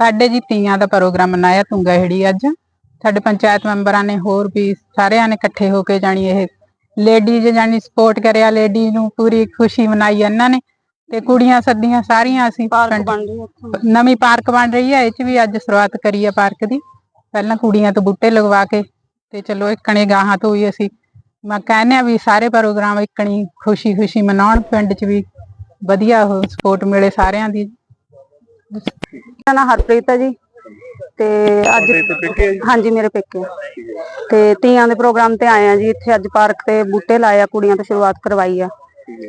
ਸਾਡੇ ਜੀ ਤੀਆਂ ਦਾ ਪ੍ਰੋਗਰਾਮ ਮਨਾਇਆ ਤੁੰਗਾਹੜੀ ਅੱਜ। ਸਾਡੇ ਪੰਚਾਇਤ ਮੈਂਬਰਾਂ ਨੇ ਹੋਰ ਵੀ ਸਾਰਿਆਂ ਨੇ ਇਕੱਠੇ ਹੋ ਕੇ ਜਾਣੀ ਇਹ ਲੇਡੀਜ਼ ਜਾਨੀ ਸਪੋਰਟ ਕਰਿਆ ਲੇਡੀ ਨੂੰ ਪੂਰੀ ਖੁਸ਼ੀ ਮਨਾਈ ਇਹਨਾਂ ਨੇ ਤੇ ਕੁੜੀਆਂ ਸੱਦੀਆਂ ਸਾਰੀਆਂ ਅਸੀਂ ਨਵੀਂ ਪਾਰਕ ਬਣ ਰਹੀ ਹੈ ਇਹ ਚ ਵੀ ਅੱਜ ਸ਼ੁਰੂਆਤ ਕਰੀ ਹੈ ਪਾਰਕ ਦੀ। ਪਹਿਲਾਂ ਕੁੜੀਆਂ ਤੋਂ ਬੂਟੇ ਲਗਵਾ ਕੇ ਤੇ ਚਲੋ ਇਕਣੇ ਗਾਹਾਂ ਤੋਂ ਹੀ ਅਸੀਂ ਮੈਂ ਕਹਿੰਦੇ ਆ ਵੀ ਸਾਰੇ ਪ੍ਰੋਗਰਾਮ ਇਕਣੀ ਖੁਸ਼ੀ ਖੁਸ਼ੀ ਮਨਾਉਣ ਪਿੰਡ ਚ ਵੀ ਵਧੀਆ ਸਪੋਰਟ ਮਿਲੇ ਸਾਰਿਆਂ ਦੀ। ਮੇਰਾ ਨਾਂ ਹਰਪ੍ਰੀਤ ਹੈ ਜੀ। ਤੇ ਅੱਜ ਪੇਕੇ ਆ ਜੀ? ਹਾਂਜੀ ਮੇਰੇ ਪੇਕੇ। ਆ। ਤੇ ਤੀਆਂ ਦੇ ਪ੍ਰੋਗਰਾਮ ਤੇ ਆਏ ਆ ਜੀ। ਇੱਥੇ ਅੱਜ ਪਾਰਕ ਤੇ ਬੂਟੇ ਲਾਏ ਆ ਕੁੜੀਆਂ ਤੋਂ ਸ਼ੁਰੂਆਤ ਕਰਵਾਈ ਆ।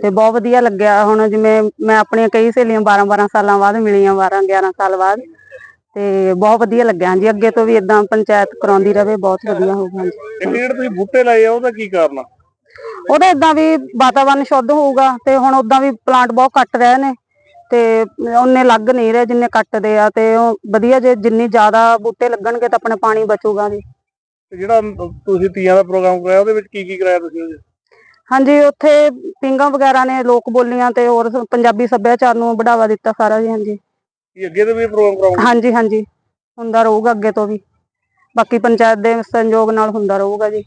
ਤੇ ਬਹੁਤ ਵਧੀਆ ਲੱਗਿਆ। ਹੁਣ ਜਿਵੇਂ ਮੈਂ ਆਪਣੀਆਂ ਕਈ ਸਹੇਲੀਆਂ 12 12 ਸਾਲਾਂ ਬਾਅਦ ਮਿਲੀਆਂ 12 11 ਸਾਲ ਬਾਅਦ। ਤੇ ਬਹੁਤ ਵਧੀਆ ਲੱਗਿਆ। ਜੀ ਅੱਗੇ ਤੋਂ ਵੀ ਇਦਾਂ ਪੰਚਾਇਤ ਕਰਾਉਂਦੀ ਰਵੇ ਬਹੁਤ ਵਧੀਆ ਹੋਊਗਾ ਜੀ ਇੱਕ ਜਿਹੜੇ ਤੁਸੀਂ ਬੂਟੇ ਲਾਏ ਆ? ਉਹਦਾ ਕੀ ਕਾਰਨ ਆ? ਉਹਦਾ ਇਦਾਂ ਵੀ ਵਾਤਾਵਰਨ ਸ਼ੁੱਧ ਹੋਊਗਾ ਤੇ ਹੁਣ ਉਦਾਂ ਵੀ ਪਲਾਂਟ ਬਹੁਤ ਕੱਟ ਰਹੇ ਨੇ। ਤੇ ਉਹਨੇ ਲੱਗ ਨਹੀਂ ਰਹੇ ਜਿੰਨੇ ਕੱਟਦੇ ਆ ਤੇ ਉਹ ਵਧੀਆ ਜੇ ਜਿੰਨੀ ਜ਼ਿਆਦਾ ਬੂਟੇ ਲੱਗਣਗੇ ਤਾਂ ਆਪਣੇ ਪਾਣੀ ਬਚੂਗਾ ਜੀ। ਤੇ ਜਿਹੜਾ ਤੁਸੀਂ ਤੀਆਂ ਦਾ ਪ੍ਰੋਗਰਾਮ ਕਰਾਇਆ ਉਹਦੇ ਵਿੱਚ ਕੀ ਕੀ ਕਰਾਇਆ ਤੁਸੀਂ ਉਹਦੇ? ਹਾਂਜੀ ਉੱਥੇ ਪਿੰਗਾਂ ਵਗੈਰਾ ਨੇ ਲੋਕ ਬੋਲੀਆਂ ਤੇ ਹੋਰ ਪੰਜਾਬੀ ਸੱਭਿਆਚਾਰ ਨੂੰ ਬੜਾਵਾ ਦਿੱਤਾ ਸਾਰਾ ਜੀ ਹਾਂਜੀ। ਕੀ ਅੱਗੇ ਤੋਂ ਵੀ ਪ੍ਰੋਗਰਾਮ ਕਰਾਉਂਗੇ? ਹਾਂਜੀ ਹਾਂਜੀ। ਹੁੰਦਾ ਰਹੂਗਾ ਅੱਗੇ ਤੋਂ ਵੀ। ਬਾਕੀ ਪੰਚਾਇਤ ਦੇ ਸੰਯੋਗ ਨਾਲ ਹੁੰਦਾ ਰਹੂਗਾ ਜੀ।